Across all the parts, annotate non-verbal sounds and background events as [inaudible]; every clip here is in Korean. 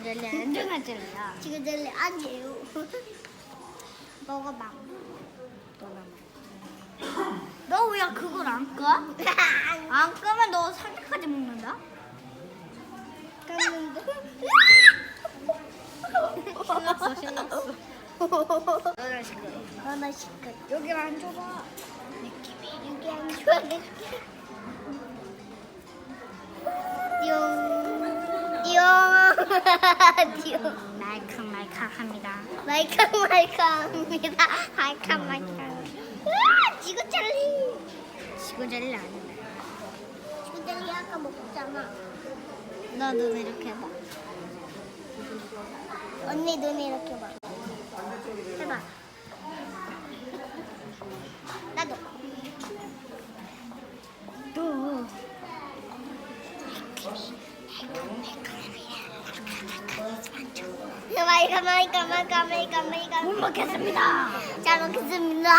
지구 젤리 안전한 젤리야. 지금 젤리 아니에요. 먹어봐. 너 왜 그걸 안 꺼? [laughs] 안 끄면 너 삼겹까지 먹는다? 깠는데. 신났어 신났어. 너나 시끄러. 너나 시끄러. 여기 만져봐. 여기 안 좋아. 띠용. 띠용. 말캉말캉합니다. 말캉말캉합니다. 말캉말캉. 으아, 지구 젤리. 지구 젤리 아닌데. 지구 젤리 아까 먹었잖아. 너눈 이렇게 해봐. 언니 눈 이렇게 봐. 해봐. 나도. 또. 마이 카 마이카 마이카 마이카 마이카. 못 먹겠습니다. 잘 먹겠습니다.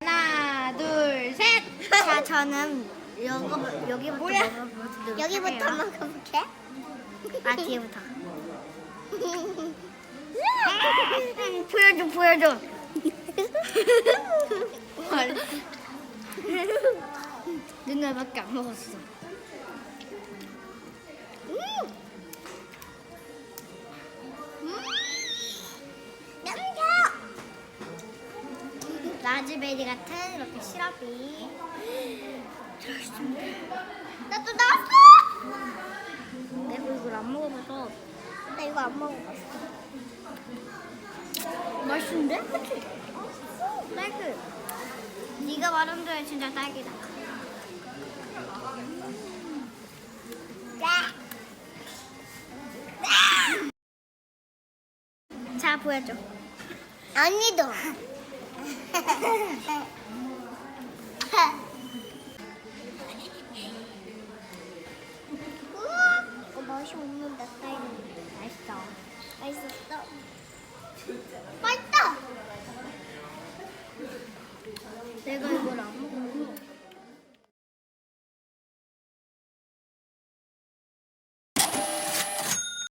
하나, 둘, 셋. 자, 저는 여기 여기부터 뭐야? 먹어보도록 여기부터 할게요. 먹어볼게. 아 뒤에부터. 음, [laughs] 보여줘, 보여줘. [laughs] 헐. 누나밖에 [laughs] 안 먹었어. 라즈베리 같은 이렇게 시럽이 나도 나왔어. 내가 이걸 안 먹어봐서 나 이거 안 먹어봤어. 맛있는데? 그치? 딸기. 네가 말한 대로 진짜 딸기다. 자 보여줘. 언니도. 우와, 이거 맛이 없는데 딸기. 맛있어. 맛있었어. 맛있